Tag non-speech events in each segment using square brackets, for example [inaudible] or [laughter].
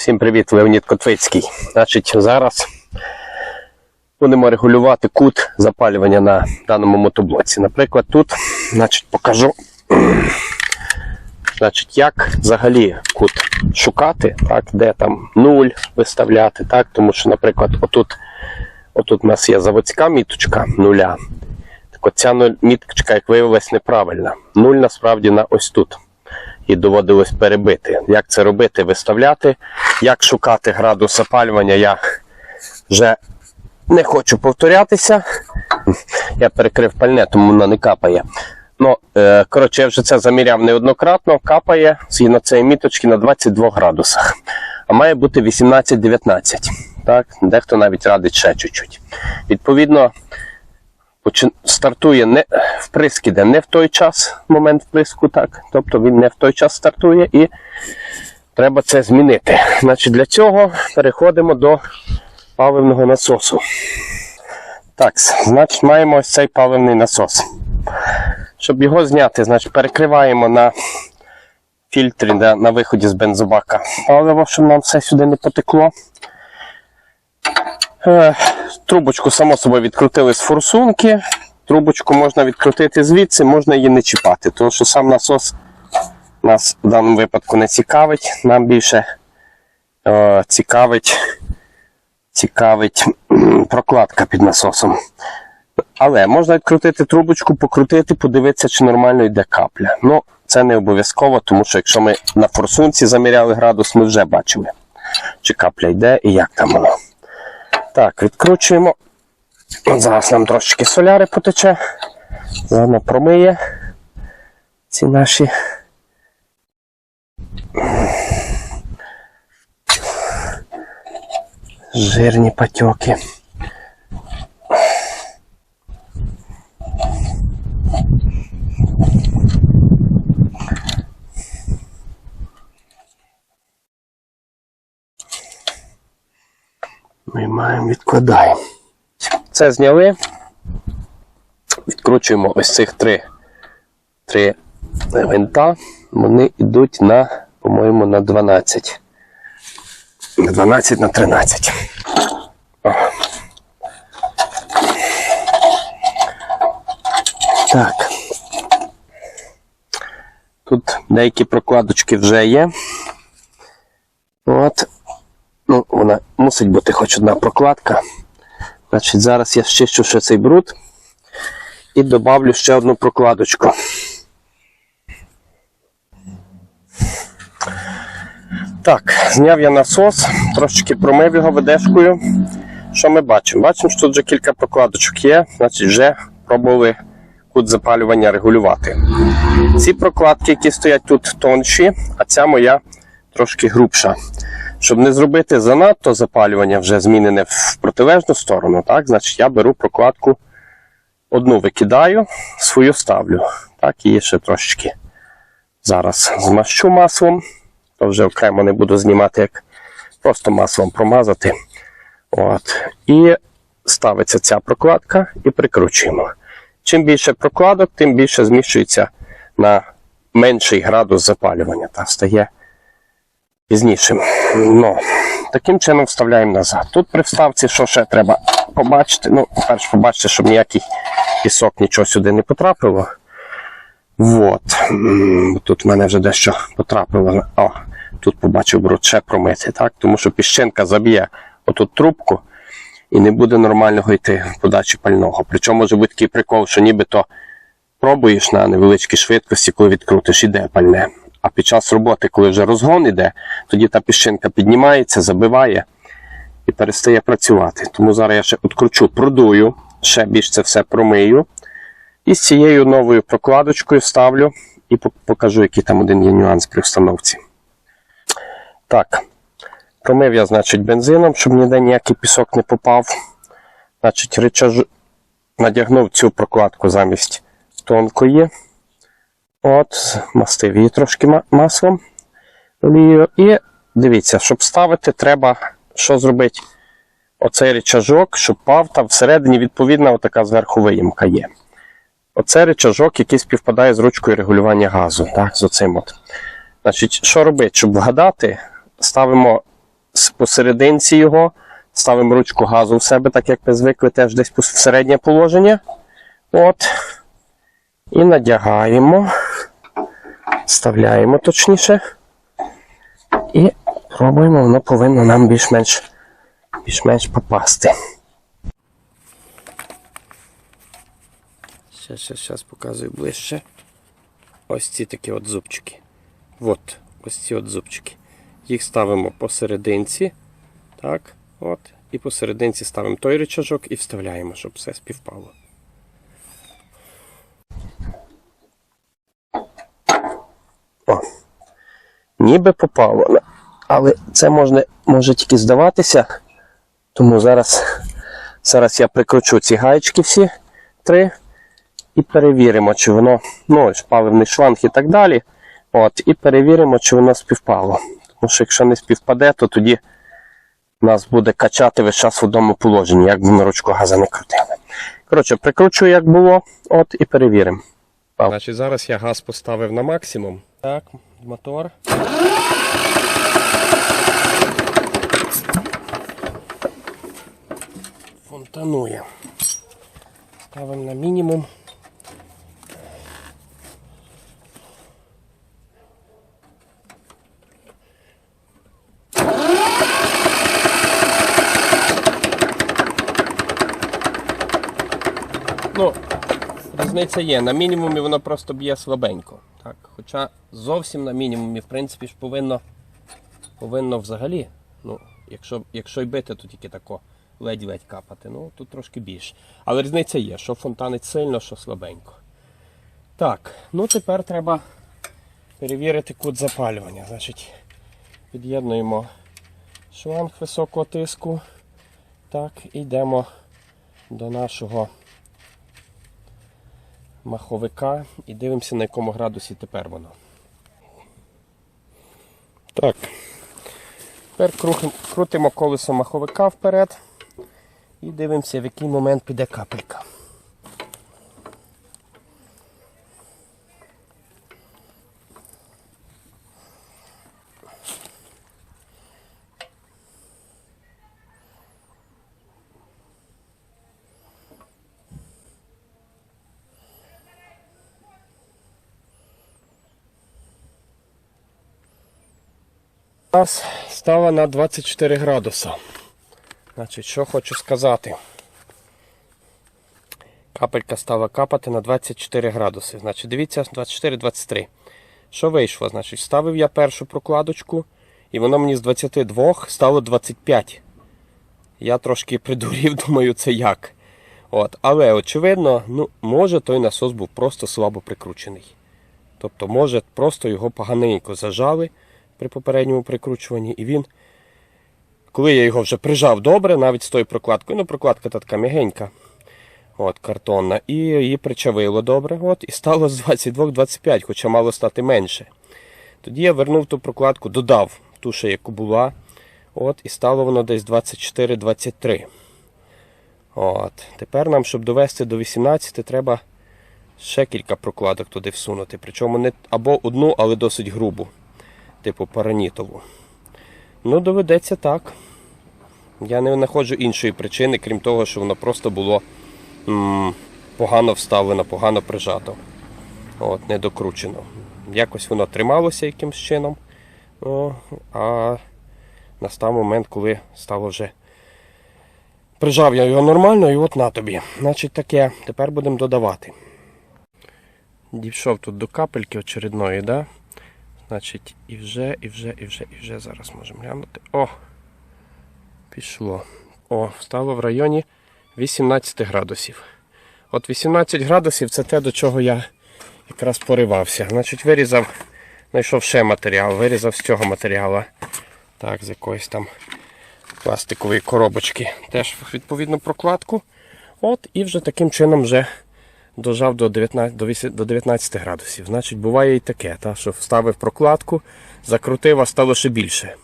Всім привіт, Леонід Котвицький. Значить, зараз будемо регулювати кут запалювання на даному мотоблоці. Наприклад, тут значить, покажу, [clears throat] значить, як взагалі кут шукати, так, де там нуль виставляти, так, тому що, наприклад, отут, отут у нас є заводська міточка нуля. Так от ця міточка, як виявилось, неправильна. Нуль насправді на ось тут і доводилось перебити. Як це робити? Виставляти. Як шукати градус запалювання, я вже не хочу повторятися. Я перекрив пальне, тому воно не капає. Ну, е, коротше, я вже це заміряв неоднократно. Капає згідно цієї міточки на 22 градусах. А має бути 18-19. Так? Дехто навіть радить ще чуть-чуть. Відповідно, стартує не вприск іде не в той час, момент вприску, так. Тобто він не в той час стартує і треба це змінити. Значить, для цього переходимо до паливного насосу. Так, значить, маємо ось цей паливний насос. Щоб його зняти, значить, перекриваємо на фільтрі на, на виході з бензобака паливо, щоб нам все сюди не потекло. Е, Трубочку, само собою, відкрутили з форсунки. Трубочку можна відкрутити звідси, можна її не чіпати, тому що сам насос нас в даному випадку не цікавить. Нам більше е, цікавить, цікавить прокладка під насосом. Але можна відкрутити трубочку, покрутити, подивитися, чи нормально йде капля. Ну, це не обов'язково, тому що якщо ми на форсунці заміряли градус, ми вже бачили, чи капля йде і як там воно. Так, відкручуємо. Зараз нам трошечки соляри потече. Воно промиє ці наші. Жирні патьоки. Ми маємо відкладаємо. Це зняли. Відкручуємо ось цих три, три гвинта. Вони йдуть на, по-моєму, на 12. На 12 на 13. О. Так. Тут деякі прокладочки вже є. От. Ну, вона мусить бути хоч одна прокладка. Значить, зараз я щищу ще цей бруд і добавлю ще одну прокладочку. Так, зняв я насос, трошечки промив його ведешкою. Що ми бачимо? Бачимо, що тут вже кілька прокладочок є, значить вже пробували кут запалювання регулювати. Ці прокладки, які стоять тут тонші, а ця моя трошки грубша. Щоб не зробити занадто запалювання вже змінене в протилежну сторону, так, значить я беру прокладку, одну викидаю, свою ставлю. Так, її ще трошечки зараз змащу маслом, то вже окремо не буду знімати, як просто маслом промазати. От. І ставиться ця прокладка і прикручуємо. Чим більше прокладок, тим більше зміщується на менший градус запалювання та стає пізнішим. Ну, таким чином вставляємо назад. Тут при вставці, що ще треба побачити. Ну, перш побачити, щоб ніякий пісок нічого сюди не потрапило. Вот. Тут в мене вже дещо потрапило. О, тут побачив бруд ще промити, так? Тому що піщинка заб'є отут трубку і не буде нормального йти подачі пального. Причому може бути такий прикол, що нібито пробуєш на невеличкій швидкості, коли відкрутиш, іде пальне. А під час роботи, коли вже розгон іде, тоді та піщинка піднімається, забиває і перестає працювати. Тому зараз я ще відкручу, продую, ще більш це все промию. І з цією новою прокладочкою ставлю і покажу, який там один є нюанс при встановці. Так, промив я, значить, бензином, щоб ніде ніякий пісок не попав. Значить, речажу надягнув цю прокладку замість тонкої. От, мастив її трошки маслом. олією. І дивіться, щоб ставити, треба що зробити? Оцей речажок, щоб пав, там всередині, відповідна, отака зверху виїмка є. Оце речажок, який співпадає з ручкою регулювання газу. Так, з оцим от. Значить, що робити? Щоб вгадати, ставимо посерединці його. Ставимо ручку газу в себе, так як ми звикли, теж десь в середнє положення. От. І надягаємо. Вставляємо точніше. І пробуємо, воно повинно нам більш-менш більш-менш попасти. Ще, ще, зараз показую ближче. Ось ці такі от зубчики. От, ось ці от зубчики. Їх ставимо посерединці. Так, от. І посерединці ставимо той рычажок і вставляємо, щоб все співпало. О. Ніби попало. але- це можна, може тільки здаватися. Тому зараз, зараз я прикручу ці гаєчки всі три і перевіримо, чи воно, ну, паливний шланг і так далі. От, і перевіримо, чи воно співпало. Тому що якщо не співпаде, то тоді нас буде качати весь час в одному положенні, як би ми ручку газа не крутили. Коротше, прикручую, як було, от і перевіримо. Значить, зараз я газ поставив на максимум. Так, мотор. Фонтанує. Ставимо на мінімум. Ну, різниця є. На мінімумі воно просто б'є слабенько. Так. Хоча зовсім на мінімумі, в принципі, ж повинно, повинно взагалі. Ну, якщо, якщо й бити, то тільки тако ледь-ледь капати. Ну, тут трошки більше. Але різниця є, що фонтанить сильно, що слабенько. Так, ну тепер треба перевірити кут запалювання. Значить, під'єднуємо шланг високого тиску. Так, і йдемо до нашого маховика і дивимося, на якому градусі тепер воно. Так. Тепер крутимо, колесо маховика вперед і дивимося, в який момент піде капелька. У нас стала на 24 градуса. Значить, що хочу сказати. Капелька стала капати на 24 градуси. Значить, дивіться, 24-23. Що вийшло? Значить, ставив я першу прокладочку, і воно мені з 22 стало 25. Я трошки придурів, [laughs] думаю, це як. От. Але, очевидно, ну, може той насос був просто слабо прикручений. Тобто, може, просто його поганенько зажали при попередньому прикручуванні, і він, коли я його вже прижав добре, навіть з тою прокладкою, ну прокладка та така м'ягенька, от, картонна, і її причавило добре, от, і стало з 22-25, хоча мало стати менше. Тоді я вернув ту прокладку, додав ту, ще яку була, от, і стало воно десь 24-23. От. Тепер нам, щоб довести до 18, треба ще кілька прокладок туди всунути. Причому не або одну, але досить грубу типу паранітову. Ну, доведеться так. Я не знаходжу іншої причини, крім того, що воно просто було м, погано вставлено, погано прижато. От, не докручено. Якось воно трималося якимсь чином. О, а настав момент, коли стало вже. Прижав я його нормально і от на тобі. Значить таке, тепер будемо додавати. Дійшов тут до капельки очередної, да? Значить, і вже, і вже, і вже, і вже зараз можемо глянути. О! Пішло. О, стало в районі 18 градусів. От 18 градусів це те, до чого я якраз поривався. Значить, вирізав, знайшов ще матеріал, вирізав з цього матеріалу. Так, з якоїсь там пластикової коробочки. Теж відповідну прокладку. От, і вже таким чином вже дожав до 19, до 8 до 19 градусів. Значить, буває і таке, та, що вставив прокладку, закрутив, а стало ще більше.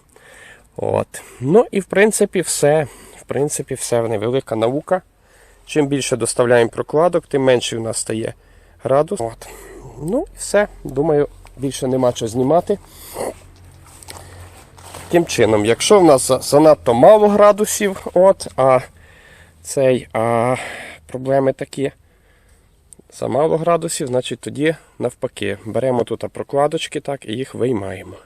От. Ну і в принципі все. В принципі, все невелика наука. Чим більше доставляємо прокладок, тим менше у нас стає градус. От. Ну і все. Думаю, більше нема що знімати. Таким чином. Якщо в нас занадто мало градусів, от, а цей а, проблеми такі. За мало градусів, значить тоді навпаки. Беремо тут прокладочки так, і їх виймаємо.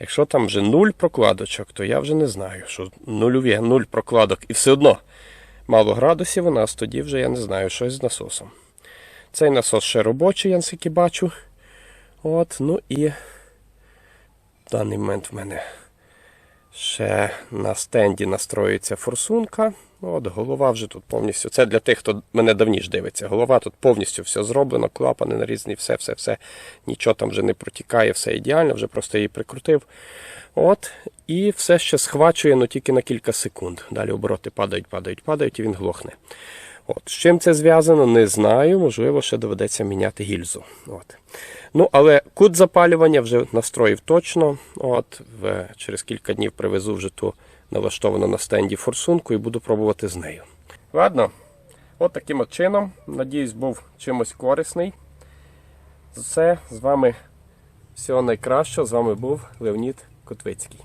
Якщо там вже нуль прокладочок, то я вже не знаю, що нульові, нуль прокладок і все одно мало градусів у нас, тоді вже я не знаю, щось з насосом. Цей насос ще робочий, я наскільки бачу. От, ну і в даний момент в мене ще на стенді настроюється форсунка. От, голова вже тут повністю. Це для тих, хто мене давніше дивиться. Голова тут повністю все зроблено, клапани нарізані, все, все, все. Нічого там вже не протікає, все ідеально, вже просто її прикрутив. От, і все ще схвачує, ну тільки на кілька секунд. Далі обороти падають, падають, падають, і він глохне. От. З чим це зв'язано, не знаю. Можливо, ще доведеться міняти гільзу. От. Ну, але кут запалювання вже настроїв точно. От, в, через кілька днів привезу вже ту налаштовану на стенді форсунку і буду пробувати з нею. Ладно, от таким от чином. Надіюсь, був чимось корисний. Все, з вами всього найкращого. З вами був Леонід Котвицький.